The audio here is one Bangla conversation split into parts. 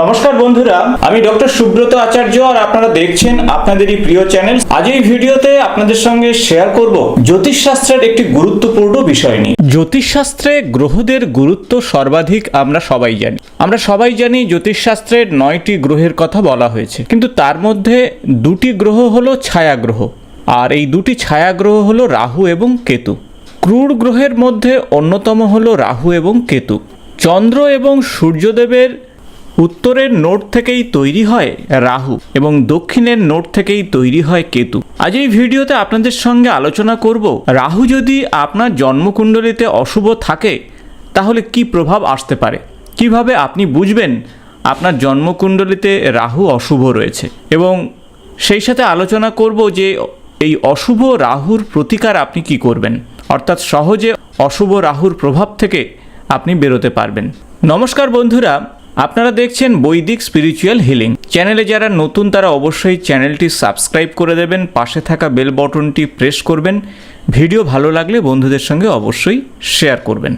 নমস্কার বন্ধুরা, আমি ডক্টর সুব্রত আচার্য আর আপনারা দেখছেন আপনাদেরই প্রিয় চ্যানেল। আজ এই ভিডিওতে আপনাদের সঙ্গে শেয়ার করব জ্যোতিষশাস্ত্রের একটি গুরুত্বপূর্ণ বিষয় নিয়ে। জ্যোতিষশাস্ত্রে গ্রহদের গুরুত্ব সর্বাধিক আমরা সবাই জানি। আমরা সবাই জানি জ্যোতিষশাস্ত্রের নয়টি গ্রহের কথা বলা হয়েছে। কিন্তু তার মধ্যে দুটি গ্রহ হলো ছায়া গ্রহ আর এই দুটি ছায়া গ্রহ হলো রাহু এবং কেতু। ক্রূর গ্রহের মধ্যে অন্যতম হলো রাহু এবং কেতু। চন্দ্র এবং সূর্যদেবের উত্তরের নোট থেকেই তৈরি হয় রাহু এবং দক্ষিণের নোট থেকেই তৈরি হয় কেতু। আজ এই ভিডিওতে আপনাদের সঙ্গে আলোচনা করব, রাহু যদি আপনার জন্মকুণ্ডলিতে অশুভ থাকে, তাহলে কি প্রভাব আসতে পারে? কীভাবে আপনি বুঝবেন আপনার জন্মকুণ্ডলিতে রাহু অশুভ রয়েছে? এবং সেই সাথে আলোচনা করব যে এই অশুভ রাহুর প্রতিকার আপনি কি করবেন? অর্থাৎ সহজে অশুভ রাহুর প্রভাব থেকে আপনি বেরোতে পারবেন। নমস্কার বন্ধুরা আপনারা দেখছেন বৈদিক স্পিরিচুয়াল হিলিং চ্যানেলে যারা নতুন, তারা অবশ্যই চ্যানেলটি সাবস্ক্রাইব করে দেবেন, পাশে থাকা বেল বটনটি প্রেস করবেন। ভিডিও ভালো লাগলে বন্ধুদের সঙ্গে অবশ্যই শেয়ার করবেন।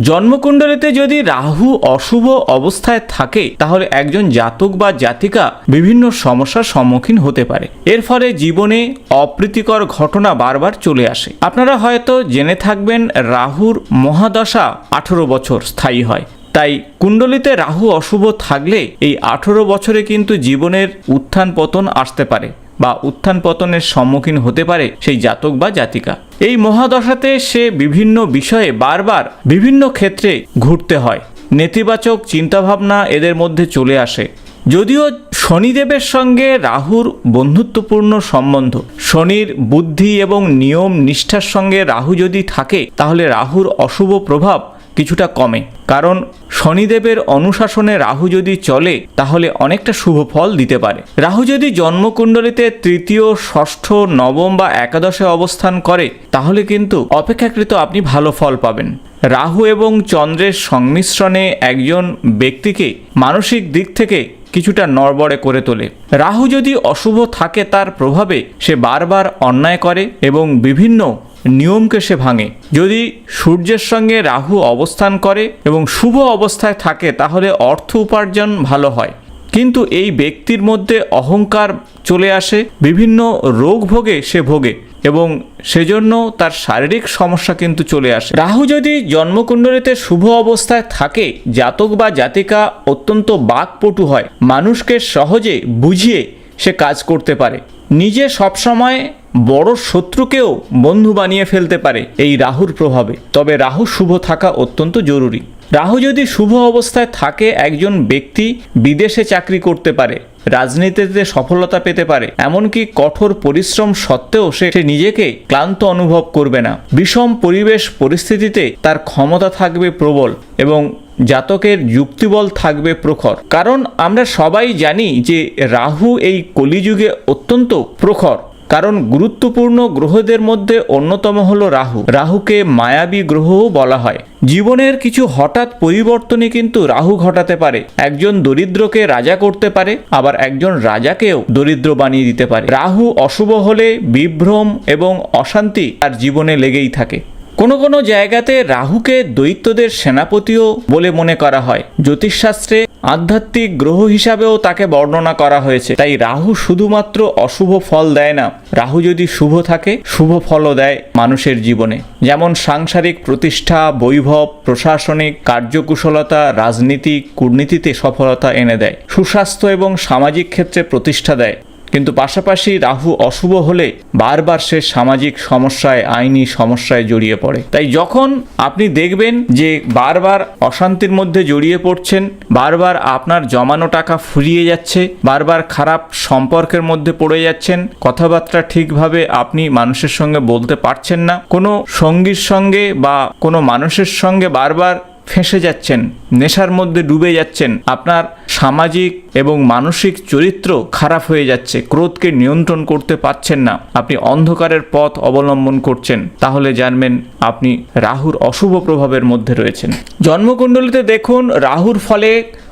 জন্মকুণ্ডলিতে যদি রাহু অশুভ অবস্থায় থাকে, তাহলে একজন জাতক বা জাতিকা বিভিন্ন সমস্যার সম্মুখীন হতে পারে। এর ফলে জীবনে অপ্রীতিকর ঘটনা বারবার চলে আসে। আপনারা হয়তো জেনে থাকবেন, রাহুর মহাদশা আঠেরো বছর স্থায়ী হয়। তাই কুণ্ডলিতে রাহু অশুভ থাকলে এই আঠেরো বছরে কিন্তু জীবনের উত্থান পতন আসতে পারে বা উত্থান পতনের সম্মুখীন হতে পারে সেই জাতক বা জাতিকা। এই মহাদশাতে সে বিভিন্ন বিষয়ে বারবার বিভিন্ন ক্ষেত্রে ঘুরতে হয়। নেতিবাচক চিন্তাভাবনা এদের মধ্যে চলে আসে। যদিও শনিদেবের সঙ্গে রাহুর বন্ধুত্বপূর্ণ সম্বন্ধ, শনির বুদ্ধি এবং নিয়ম নিষ্ঠার সঙ্গে রাহু যদি থাকে, তাহলে রাহুর অশুভ প্রভাব কিছুটা কমে। কারণ শনিদেবের অনুশাসনে রাহু যদি চলে, তাহলে অনেকটা শুভ ফল দিতে পারে। রাহু যদি জন্মকুণ্ডলিতে তৃতীয়, ষষ্ঠ, নবম বা একাদশে অবস্থান করে, তাহলে কিন্তু অপেক্ষাকৃত আপনি ভালো ফল পাবেন। রাহু এবং চন্দ্রের সংমিশ্রণে একজন ব্যক্তিকে মানসিক দিক থেকে কিছুটা নড়বড়ে করে তোলে। রাহু যদি অশুভ থাকে তার প্রভাবে সে বারবার অন্যায় করে এবং বিভিন্ন নিয়মকে সে ভাঙে। যদি সূর্যের সঙ্গে রাহু অবস্থান করে এবং শুভ অবস্থায় থাকে, তাহলে অর্থ উপার্জন ভালো হয়। কিন্তু এই ব্যক্তির মধ্যে অহংকার চলে আসে, বিভিন্ন রোগ ভোগে সে ভোগে এবং সেজন্য তার শারীরিক সমস্যা কিন্তু চলে আসে। রাহু যদি জন্মকুণ্ডলিতে শুভ অবস্থায় থাকে, জাতক বা জাতিকা অত্যন্ত বাকপটু হয়। মানুষকে সহজে বুঝিয়ে সে কাজ করতে পারে। নিজে সবসময় বড় শত্রুকেও বন্ধু বানিয়ে ফেলতে পারে এই রাহুর প্রভাবে। তবে রাহু শুভ থাকা অত্যন্ত জরুরি। রাহু যদি শুভ অবস্থায় থাকে, একজন ব্যক্তি বিদেশে চাকরি করতে পারে, রাজনীতিতে সফলতা পেতে পারে, এমনকি কঠোর পরিশ্রম সত্ত্বেও সে নিজেকে ক্লান্ত অনুভব করবে না। বিষম পরিবেশ পরিস্থিতিতে তার ক্ষমতা থাকবে প্রবল এবং জাতকের যুক্তিবল থাকবে প্রখর। কারণ আমরা সবাই জানি যে রাহু এই কলিযুগে অত্যন্ত প্রখর। কারণ গুরুত্বপূর্ণ গ্রহদের মধ্যে অন্যতম হল রাহু। রাহুকে মায়াবী গ্রহও বলা হয়। জীবনের কিছু হঠাৎ পরিবর্তনই কিন্তু রাহু ঘটাতে পারে। একজন দরিদ্রকে রাজা করতে পারে, আবার একজন রাজাকেও দরিদ্র বানিয়ে দিতে পারে। রাহু অশুভ হলে বিভ্রম এবং অশান্তি তার জীবনে লেগেই থাকে। কোনো কোনো জায়গাতে রাহুকে দৈত্যদের সেনাপতিও বলে মনে করা হয়। জ্যোতিষশাস্ত্রে আধ্যাত্মিক গ্রহ হিসাবেও তাকে বর্ণনা করা হয়েছে। তাই রাহু শুধুমাত্র অশুভ ফল দেয় না, রাহু যদি শুভ থাকে, শুভ ফলও দেয় মানুষের জীবনে। যেমন সাংসারিক প্রতিষ্ঠা, বৈভব, প্রশাসনিক কার্যকুশলতা, রাজনীতি, কূটনীতিতে সফলতা এনে দেয়। সুস্বাস্থ্য এবং সামাজিক ক্ষেত্রে প্রতিষ্ঠা দেয়। কিন্তু পাশাপাশি রাহু অশুভ হলে বারবার সে সামাজিক সমস্যায়, আইনি সমস্যায় জড়িয়ে পড়ে। তাই যখন আপনি দেখবেন যে বারবার অশান্তির মধ্যে জড়িয়ে পড়ছেন, বারবার আপনার জমানো টাকা ফুরিয়ে যাচ্ছে, বারবার খারাপ সম্পর্কের মধ্যে পড়ে যাচ্ছেন, কথাবার্তা ঠিকভাবে আপনি মানুষের সঙ্গে বলতে পারছেন না, কোনো সঙ্গীর সঙ্গে বা কোনো মানুষের সঙ্গে বারবার ফেঁসে যাচ্ছেন, নেশার মধ্যে ডুবে যাচ্ছেন, আপনার সামাজিক এবং মানসিক চরিত্র খারাপ হয়ে যাচ্ছে, ক্রোধকে নিয়ন্ত্রণ করতে পারছেন না, আপনি অন্ধকারের পথ অবলম্বন করছেন, তাহলে জানবেন আপনি রাহুর অশুভ প্রভাবের মধ্যে রয়েছেন। জন্মকুণ্ডলিতে দেখুন, রাহুর ফলে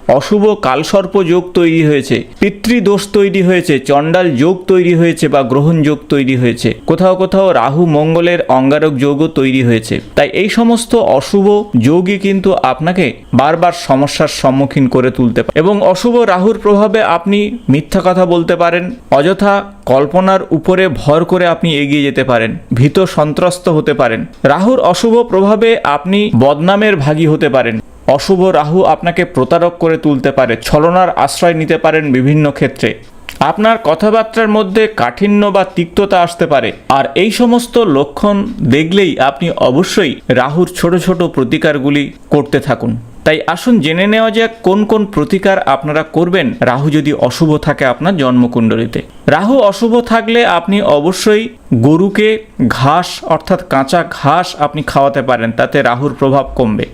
অশুভ কালসর্প যোগ তৈরি হয়েছে, পিতৃদোষ তৈরি হয়েছে, চণ্ডাল যোগ তৈরি হয়েছে বা গ্রহণ যোগ তৈরি হয়েছে। কোথাও কোথাও রাহু মঙ্গলের অঙ্গারক যোগও তৈরি হয়েছে। তাই এই সমস্ত অশুভ যোগই কিন্তু আপনাকে বারবার সমস্যার সম্মুখীন করে তুলতে পারে। এবং অশুভ রাহুর প্রভাবে আপনি মিথ্যা কথা বলতে পারেন, অযথা কল্পনার উপরে ভর করে আপনি এগিয়ে যেতে পারেন, ভীত সন্ত্রস্ত হতে পারেন। রাহুর অশুভ প্রভাবে আপনি বদনামের ভাগী হতে পারেন। অশুভ রাহু আপনাকে প্রতারক করে তুলতে পারে, ছলনার আশ্রয় নিতে পারেন বিভিন্ন ক্ষেত্রে। আপনার কথাবার্তার মধ্যে কাঠিন্য বা তিক্ততা আসতে পারে। আর এই সমস্ত লক্ষণ দেখলেই আপনি অবশ্যই রাহুর ছোট ছোট প্রতিকারগুলি করতে থাকুন। তাই আসুন জেনে নেওয়া যাক কোন কোন প্রতিকার আপনারা করবেন রাহু যদি অশুভ থাকে আপনার জন্মকুণ্ডলিতে। রাহু অশুভ থাকলে আপনি অবশ্যই গরুকে ঘাস অর্থাৎ কাঁচা ঘাস আপনি খাওয়াতে পারেন, তাতে রাহুর প্রভাব কমবে।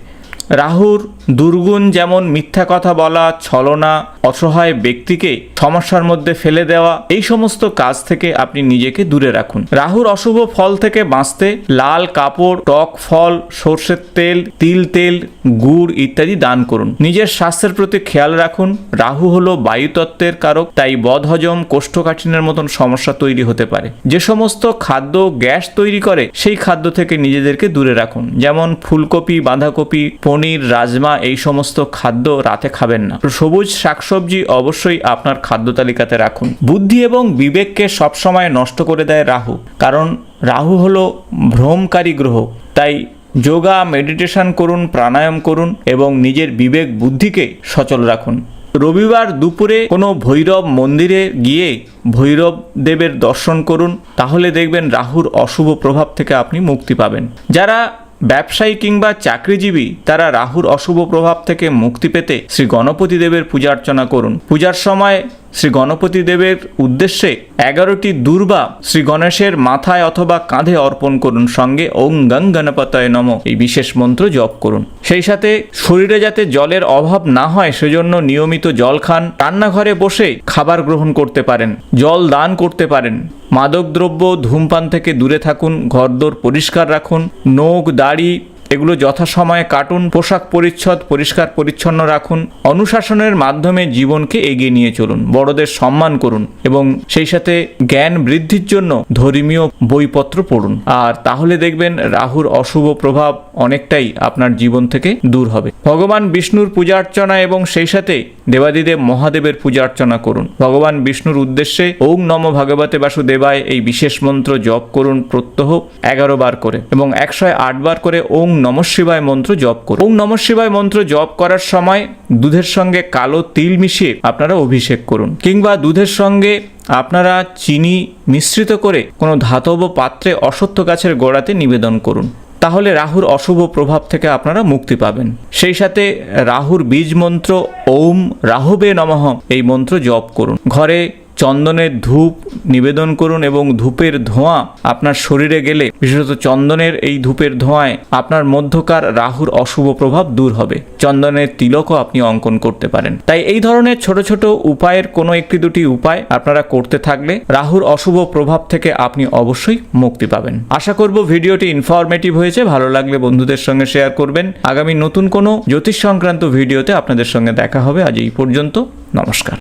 রাহুর দুর্গুণ যেমন মিথ্যা কথা বলা, ছলনা, অসহায় ব্যক্তিকে সমস্যার মধ্যে ফেলে দেওয়া, এই সমস্ত কাজ থেকে আপনি নিজেকে দূরে রাখুন। রাহুর অশুভ ফল থেকে বাঁচতে লাল কাপড়, টক ফল, সর্ষের তেল, তিল তেল, গুড় ইত্যাদি দান করুন। নিজের স্বাস্থ্যের প্রতি খেয়াল রাখুন। রাহু হলো বায়ুতত্ত্বের কারক, তাই বদহজম, কোষ্ঠকাঠিন্যের মতন সমস্যা তৈরি হতে পারে। যে সমস্ত খাদ্য গ্যাস তৈরি করে, সেই খাদ্য থেকে নিজেদেরকে দূরে রাখুন। যেমন ফুলকপি, বাঁধাকপি রাজমা এই সমস্ত খাদ্য রাতে খাবেন না। সবুজ শাকসবজি অবশ্যই আপনার খাদ্য তালিকাতে রাখুন। বুদ্ধি এবং বিবেককে সবসময় নষ্ট করে দেয় রাহু। কারণ রাহু হলো ভ্রমকারী গ্রহ। তাই যোগা, মেডিটেশন করুন, প্রাণায়াম করুন এবং নিজের বিবেক বুদ্ধিকে সচল রাখুন। রবিবার দুপুরে কোনো ভৈরব মন্দিরে গিয়ে ভৈরব দেবের দর্শন করুন। তাহলে দেখবেন রাহুর অশুভ প্রভাব থেকে আপনি মুক্তি পাবেন। যারা ব্যবসায়ী কিংবা চাকরিজীবী, তারা রাহুর অশুভ প্রভাব থেকে মুক্তি পেতে শ্রী গণপতি দেবের পূজা অর্চনা করুন। পূজার সময় শ্রী গণপতি দেবের উদ্দেশ্যে এগারোটি দুর্বা শ্রী গণেশের মাথায় অথবা কাঁধে অর্পণ করুন সঙ্গে ওং গং গণপতয় নম। এই বিশেষ মন্ত্র জপ করুন। সেই সাথে শরীরে যাতে জলের অভাব না হয়, সেজন্য নিয়মিত জল খান। রান্নাঘরে বসে খাবার গ্রহণ করতে পারেন, জল দান করতে পারেন। মাদকদ্রব্য ধূমপান থেকে দূরে থাকুন, ঘরদোর পরিষ্কার রাখুন নখ দাড়ি এগুলো যথাসময়ে কাটুন পোশাক পরিচ্ছদ, পরিষ্কার পরিচ্ছন্ন রাখুন। অনুশাসনের মাধ্যমে জীবনকে এগিয়ে নিয়ে চলুন। বড়দের সম্মান করুন এবং সেই সাথে জ্ঞান বৃদ্ধির জন্য ধর্মীয় বইপত্র পড়ুন। আর তাহলে দেখবেন রাহুর অশুভ প্রভাব অনেকটাই আপনার জীবন থেকে দূর হবে। ভগবান বিষ্ণুর পূজা অর্চনা এবং সেই সাথে দেবাদিদেব মহাদেবের পূজা অর্চনা করুন। ভগবান বিষ্ণুর উদ্দেশ্যে ওং নম ভগবতে বাসুদেবায় এই বিশেষ মন্ত্র জপ করুন প্রত্যহ এগারো বার করে এবং একশো আট বার করে ওং নম শিবায় মন্ত্র জপ করুন। ওং নম শিবায় মন্ত্র জপ করার সময় দুধের সঙ্গে কালো তিল মিশিয়ে আপনারা অভিষেক করুন। কিংবা দুধের সঙ্গে আপনারা চিনি মিশ্রিত করে কোনো ধাতব পাত্রে অসত্য গাছের গোড়াতে নিবেদন করুন। তাহলে রাহুর অশুভ প্রভাব থেকে আপনারা মুক্তি পাবেন। সেই সাথে রাহুর বীজ মন্ত্র, ওম রাহবে নমঃ, এই মন্ত্র জপ করুন। ঘরে চন্দনের ধূপ নিবেদন করুন এবং ধূপের ধোঁয়া আপনার শরীরে গেলে, বিশেষত চন্দনের এই ধূপের ধোঁয়ায় আপনার মধ্যকার রাহুর অশুভ প্রভাব দূর হবে। চন্দনের তিলকও আপনি অঙ্কন করতে পারেন। তাই এই ধরনের ছোট ছোট উপায়ের কোনো একটি দুটি উপায় আপনারা করতে থাকলে রাহুর অশুভ প্রভাব থেকে আপনি অবশ্যই মুক্তি পাবেন। আশা করব ভিডিওটি ইনফরমেটিভ হয়েছে। ভালো লাগলে বন্ধুদের সঙ্গে শেয়ার করবেন। আগামী নতুন কোনো জ্যোতিষ সংক্রান্ত ভিডিওতে আপনাদের সঙ্গে দেখা হবে। আজ এই পর্যন্ত নমস্কার।